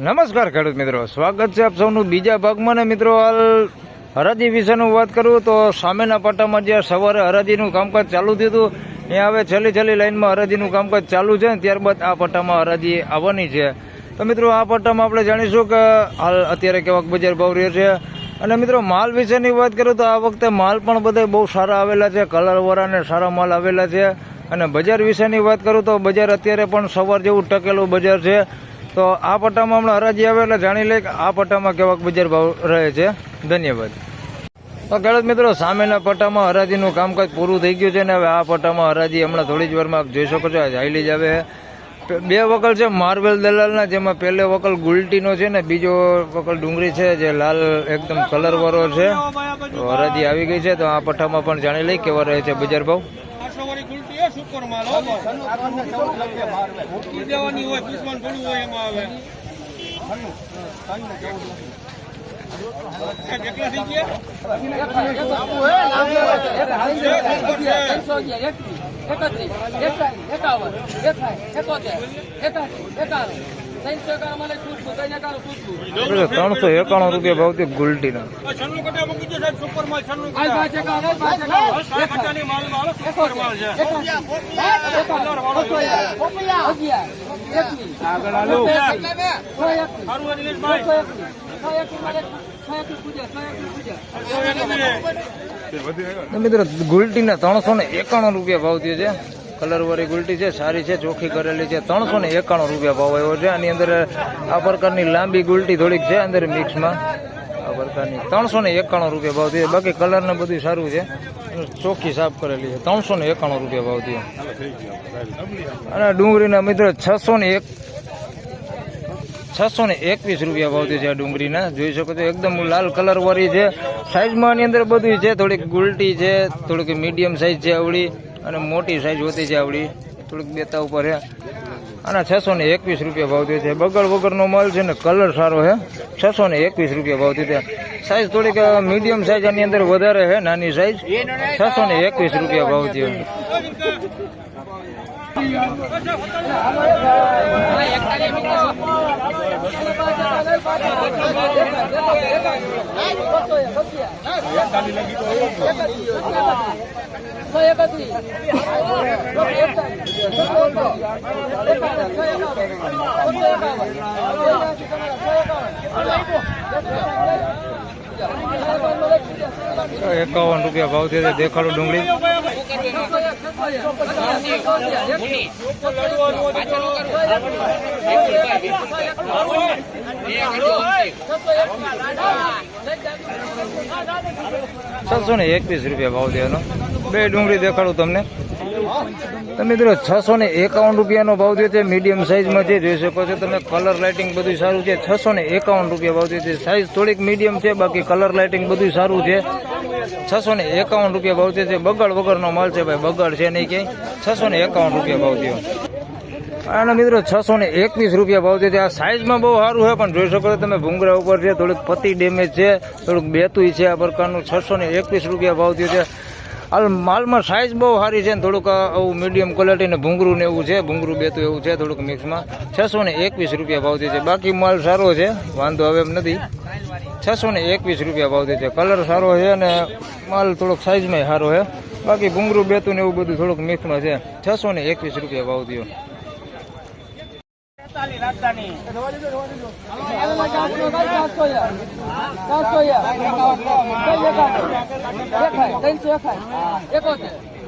નમસ્કાર ખેડૂત મિત્રો. સ્વાગત છે આપ સૌનું બીજા ભાગમાં ને મિત્રો, હાલ હરાજી વિશેનું વાત કરું તો સામેના પટ્ટામાં જે સવારે હરાજીનું કામકાજ ચાલુ થયું હતું, ત્યાં હવે છેલ્લી છેલ્લી લાઈનમાં હરાજીનું કામકાજ ચાલુ છે ત્યારબાદ આ પટ્ટામાં હરાજી આવવાની છે. તો મિત્રો, આ પટ્ટામાં આપણે જાણીશું કે હાલ અત્યારે કેવાક બજાર ભાવ રહ્યો છે. અને મિત્રો, માલ વિશેની વાત કરું તો આ વખતે માલ પણ બધા બહુ સારા આવેલા છે કલરવાળા અને સારા માલ આવેલા છે. અને બજાર વિશેની વાત કરું તો બજાર અત્યારે પણ સવાર જેવું ટકેલું બજાર છે. તો આ પટ્ટામાં હમણાં હરાજી આવે એટલે જાણી લે કે આ પટ્ટામાં કેવાક બજાર ભાવ રહે છે. ધન્યવાદ. તો ખેડૂત મિત્રો, સામેના પટ્ટામાં હરાજીનું કામકાજ પૂરું થઈ ગયું છે ને હવે આ પટ્ટામાં હરાજી હમણાં થોડી જ વારમાં જોઈ શકો છો. હાઈલી જ આવે બે વકલ છે, માર્વેલ દલાલના, જેમાં પહેલો વકલ ગુલટીનો છે ને બીજો વકલ ડુંગળી છે, જે લાલ એકદમ કલરવાળો છે. તો હરાજી આવી ગઈ છે, તો આ પટ્ટામાં પણ જાણી લઈ કેવા રહે છે બજાર ભાવ. સુપર માલ મૂકી દેવાની હોય દુશ્મન થોડું હોય એમાં આવે કેટલા થઈ ગયા? ત્રણસો એકાણું રૂપિયા ભાવથી ગુલટીના આ છન્નું એકાણું રૂપિયા ભાવતી દિનેશભાઈ. તો મિત્રો ગુલટીના ત્રણસો ને એકાણું રૂપિયા ભાવ થયો છે. કલર વાળી ગુલટી છે, સારી છે, ચોખ્ખી કરેલી છે. ત્રણસો ને એકાણું રૂપિયા ભાવ આવ્યો છે. આની અંદર આ પ્રકારની લાંબી ગુલટી થોડીક છે અંદર મિક્સમાં. આ પ્રકારની ત્રણસો ને એકાણું રૂપિયા ભાવ થયો બાકી કલર ને બધું સારું છે. ચોખ્ખી સાફ કરેલી છે. ત્રણસો ને એકાણું રૂપિયા ભાવ થયો અને ડુંગળીના મિત્રો છસો ને એક, છસો ને એકવીસ રૂપિયા ભાવ છે આ ડુંગળીના. જોઈ શકો છો, એકદમ લાલ કલર વાળી છે. સાઈઝમાં આની અંદર બધું છે. થોડીક ગુલટી છે, થોડીક મીડિયમ સાઈઝ છે, આવડી. અને મોટી સાઈઝ હોતી છે આવડી. થોડીક બેતા ઉપર છે અને છસો ને એકવીસ રૂપિયા ભાવ છે. બગડ વગરનો માલ છે ને કલર સારો છે છસો ને એકવીસ રૂપિયા ભાવ છે. સાઈઝ થોડીક મીડિયમ સાઈઝ આની અંદર વધારે છે નાની સાઈઝ છસો ને એકવીસ રૂપિયા ભાવ છે એકાવન રૂપિયા ભાવ છે. દેખાડો ડુંગળી. છસો ને એકવીસ રૂપિયા ભાવ એનો બે ડુંગળી દેખાડું તમને. તમે મિત્રો છસો ને એકાવન રૂપિયાનો ભાવ થયો છે મીડિયમ સાઇઝમાં જે જોઈ શકો છો તમે. કલર લાઇટિંગ બધું સારું છે. છસો ને એકાવન રૂપિયા ભાવ થયો છે સાઇઝ થોડીક મીડિયમ છે, બાકી કલર લાઇટિંગ બધું સારું છે. છસો ને એકાવન રૂપિયા ભાવ છે, બગાડ વગરનો માલ છે ભાઈ, બગાડ છે નહીં ક્યાંય. છસો ને એકાવન રૂપિયા ભાવ થયો. આના મિત્રો છસો ને એકવીસ રૂપિયા ભાવ છે, આ સાઇઝમાં બહુ સારું છે, પણ જોઈ શકો છો તમે, ભૂંગરા ઉપર છે, થોડુંક પતિ ડેમેજ છે, થોડુંક બેતુંય છે આ પ્રકારનું. છસો ને એકવીસ રૂપિયા ભાવ થયો છે માલમાં સાઇઝ બહુ સારી છે ને થોડુંક આવું મીડિયમ ક્વોલિટીને ભૂંગરું ને એવું છે ભૂંગરું બેતું એવું છે થોડુંક મિક્સમાં છસો ને એકવીસ રૂપિયા ભાવ છે. બાકી માલ સારો છે, વાંધો હવે એમ નથી. છસો ને એકવીસ રૂપિયા ભાવ છે. કલર સારો છે અને માલ થોડોક સાઇઝમાં સારો છે. બાકી ભૂંગરું બેતું ને એવું બધું થોડુંક મિક્સમાં છે. છસો ને એકવીસ રૂપિયા ભાવ થયો. રાજધાની રાજધાની ત્રણસો એકાવન એકોતેર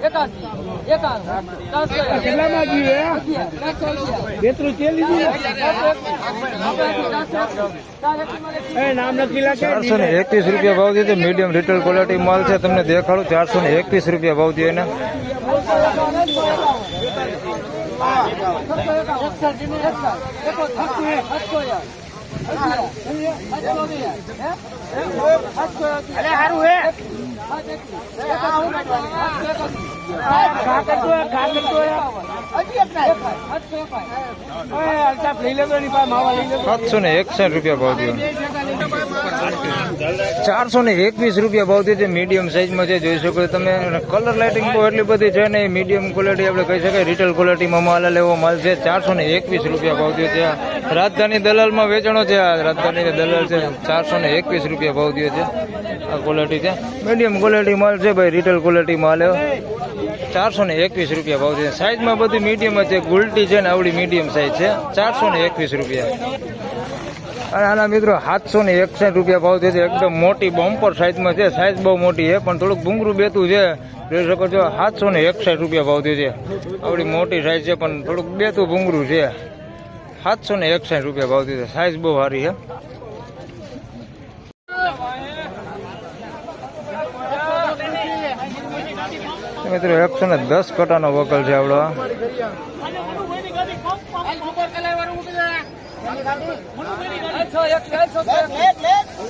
ચારસો ને એકવીસ રૂપિયા ભાવ દે છે મીડિયમ રિટેલ ક્વોલિટી માલ છે તમને દેખાડું ચારસો ને એકવીસ રૂપિયા ભાવ થયો એના સાતસો ને એકસઠ રૂપિયા ભાવ થયો ચારસો ને એકવીસ રૂપિયા ભાવ થયો છે. મીડિયમ સાઇઝમાં છે જોઈ શકો તમે કલર લાઇટિંગ બહુ એટલી બધી છે ને મીડિયમ ક્વોલિટી આપણે કહી શકાય રિટેલ ક્વોલિટીમાં માલ લેવો માલ છે ચારસો ને એકવીસ રૂપિયા ભાવ થયો છે રાજધાની દલાલમાં વેચાણો છે આ રાજધાની દલાલ છે ચારસો ને એકવીસ રૂપિયા ભાવ થયો છે આ ક્વોલિટી છે મીડિયમ ક્વોલિટી માલ છે ભાઈ રિટેલ ક્વોલિટી માલ ચારસો ને એકવીસ રૂપિયા ભાવ છે. સાઈઝમાં બધી મીડિયમ છે. ગુલટી છે ને આવડી મીડિયમ સાઈઝ છે. ચારસો ને એકવીસ રૂપિયા. અને આના મિત્રો સાતસો ને એકસઠ રૂપિયા ભાવ છે. એકદમ મોટી બમ્પર સાઈઝમાં છે. સાઈઝ બહુ મોટી છે, પણ થોડુંક ભૂંગરું બેતું છે. જોઈ શકો છો, સાતસો ને એકસઠ રૂપિયા ભાવ છે. આવડી મોટી સાઈઝ છે, પણ થોડુંક બેતું ભૂંગરું છે. સાતસો ને એકસઠ રૂપિયા ભાવ છે. સાઈઝ બહુ સારી છે. મિત્રો એકસો ને દસ કટાનો વકલ છે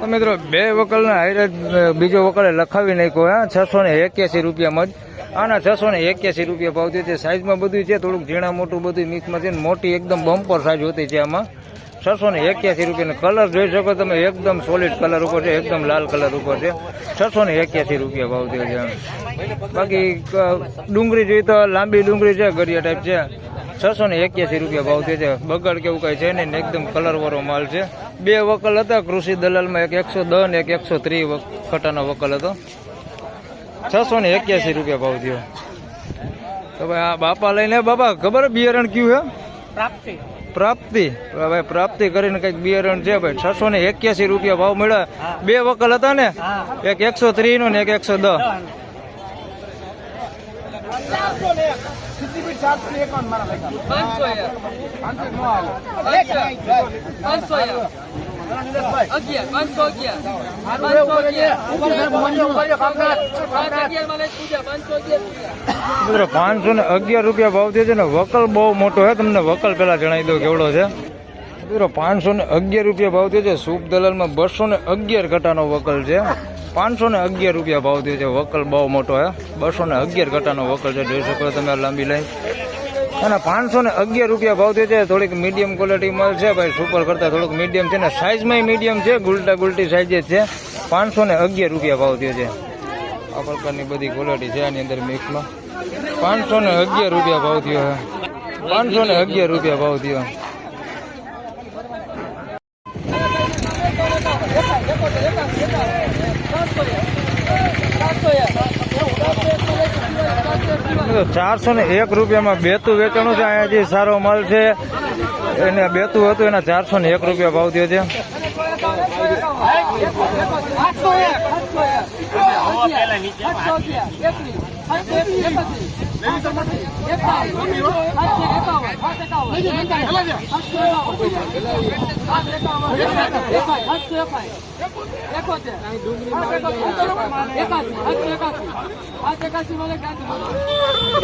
તો મિત્રો, બે વકલને હારે બીજો વકલે લખાવી નાખ્યો, હા? છસો ને એક્યાસી રૂપિયામાં જ આના છસો ને એક્યાસી રૂપિયા ભાવ થયો છે સાઈઝમાં બધું છે, થોડુંક ઝીણા મોટું બધું મિક્સમાં છે મોટી એકદમ બમ્પર સાઈઝ હોતી છે આમાં. છસો ને એક્યાસી રૂપિયાનો કલર જોઈ શકો તમે, એકદમ સોલિડ કલર ઉપર છે, એકદમ લાલ કલર ઉપર છે. છસો ને એક્યાસી રૂપિયા ભાવ થયો છે બાકી ડુંગળી જોઈએ તો લાંબી ડુંગળી છે ગરિયા ટાઈપ છે. છસો ને એક્યાસી રૂપિયા ભાવ થયો છે. બગડ કેવું કઈ છે નહીં ને એકદમ કલર વાળો માલ છે. બે વકલ હતા કૃષિ દલાલમાં એક એકસો દસ ને એક એકસો ત્રીસ ખટાનો વકલ હતો. છસો ને એક્યાસી રૂપિયા ભાવ થયો. તો ભાઈ આ બાપા લઈને બાપા ખબર બિયારણ કયું હે પ્રાપ્તિ. ભાઈ પ્રાપ્તિ કરીને કંઈક બિયારણ છે ભાઈ. છસો ને એક્યાસી રૂપિયા ભાવ મળ્યા. બે વકલ હતા ને. એક એકસો ત્રીસ નો ને એક એકસો દસ. મિત્રો પાંચસો ને અગિયાર રૂપિયા ભાવ થયો છે ને વકલ બહુ મોટો છે. તમને વકલ પેલા જણાવી દો કેવડો છે. મિત્રો પાંચસો ને અગિયાર રૂપિયા ભાવ થયો છે. સૂપ દલાલમાં બસો ને અગિયાર ઘટાનો વકલ છે. પાંચસો ને અગિયાર રૂપિયા ભાવ થયો છે. વકલ બહુ મોટો હે. બસો ને અગિયાર કટાનો વકલ છે. જોઈ શકો તમે લાંબી લાઈન. અને પાંચસો ને અગિયાર રૂપિયા ભાવ થયો છે. થોડીક મીડિયમ ક્વોલિટી માલ છે ભાઈ. સુપર કરતાં થોડુંક મીડિયમ છે ને સાઇઝમાં મીડિયમ છે. ગુલટા ગુલટી સાઈઝ જ છે. પાંચસો ને અગિયાર રૂપિયા ભાવ થયો છે. આ પ્રકારની બધી ક્વોલિટી છે આની અંદર મિક્સમાં પાંચસો ને અગિયાર રૂપિયા ભાવ થયો છે. પાંચસો ને અગિયાર રૂપિયા ભાવ થયો. ચારસો ને એક રૂપિયામાં બેતું વેચાણું છે. અહીંયા જે સારો માલ છે એને બેતું હતું એના ચારસો ને એક રૂપિયા ભાવ થયો છે. મિત્રો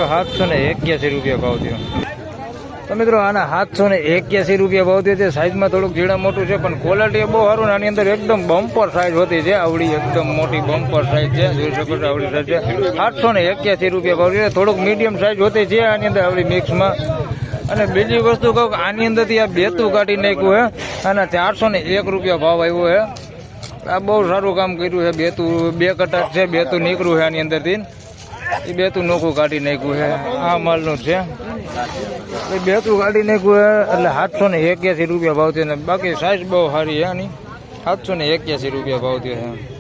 સાતસો ને એક્યાસી રૂપિયા ભાવ થયો તો મિત્રો, આના સાતસો ને એક્યાસી રૂપિયા ભાવ થયો છે. સાઇઝમાં થોડુંક ઝીણા મોટું છે, પણ ક્વોલિટી બહુ સારું આની અંદર એકદમ બમ્પર સાઇઝ હોતી છે. આવડી એકદમ મોટી બમ્પર સાઇઝ છે. જોઈ શકો છો, આવડી સાઇઝ છે. સાતસો ને એક્યાસી રૂપિયા ભાવ છે. થોડુંક મીડિયમ સાઈઝ હોતી છે આની અંદર આવડી મિક્સમાં અને બીજી વસ્તુ કહું આની અંદરથી આ બેતું કાઢી નાખ્યું છે અને ચારસો ને એક રૂપિયા ભાવ આવ્યો છે આ બહુ સારું કામ કર્યું છે બેતું, બે કટાક છે, બેતું નીકળ્યું છે આની અંદરથી. એ બેતું નોખું કાઢી નાખ્યું છે આ માલનું છે. બેતું કાઢી નાખ્યું છે એટલે સાતસો ને એક્યાસી રૂપિયા ભાવ થયો ને બાકી સાઈઝ બહુ સારી છે ની સાતસો ને એક્યાસી રૂપિયા ભાવ થયો છે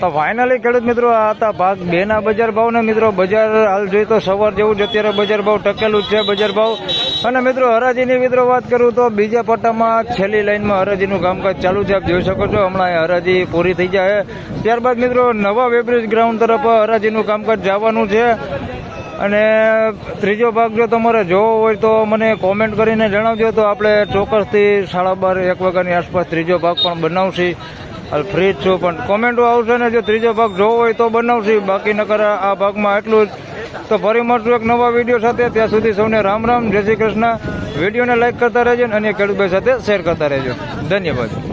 તો ફાઇનલી ખેડૂત મિત્રો, આ હતા ભાગ બે ના બજાર ભાવ ને મિત્રો, બજાર હાલ જોઈએ તો સવાર જેવું જ અત્યારે બજાર ભાવ ટકેલું છે બજાર ભાવ. અને મિત્રો, હરાજીની મિત્રો વાત કરું તો બીજા પટ્ટામાં છેલ્લી લાઈનમાં હરાજીનું કામકાજ ચાલુ છે. આપ જોઈ શકો છો, હમણાં હરાજી પૂરી થઈ જાય. ત્યારબાદ મિત્રો, નવા વેબ્રિજ ગ્રાઉન્ડ તરફ હરાજીનું કામકાજ જવાનું છે. અને ત્રીજો ભાગ જો તમારે જોવો હોય તો મને કોમેન્ટ કરીને જણાવજો તો આપણે ચોક્કસથી સાડા બાર, એક વાગ્યાની આસપાસ ત્રીજો ભાગ પણ બનાવશી. હાલ ફ્રી જ છું, પણ કોમેન્ટો આવશે ને, જો ત્રીજો ભાગ જોવો હોય તો બનાવશી. બાકી નકર આ ભાગમાં એટલું જ. તો ફરી મળશું એક નવા વીડિયો સાથે. ત્યાં સુધી સૌને રામ રામ, જય શ્રી કૃષ્ણ. વિડીયોને લાઇક કરતા રહેજો અને ખેડૂતભાઈ સાથે શેર કરતા રહેજો. ધન્યવાદ.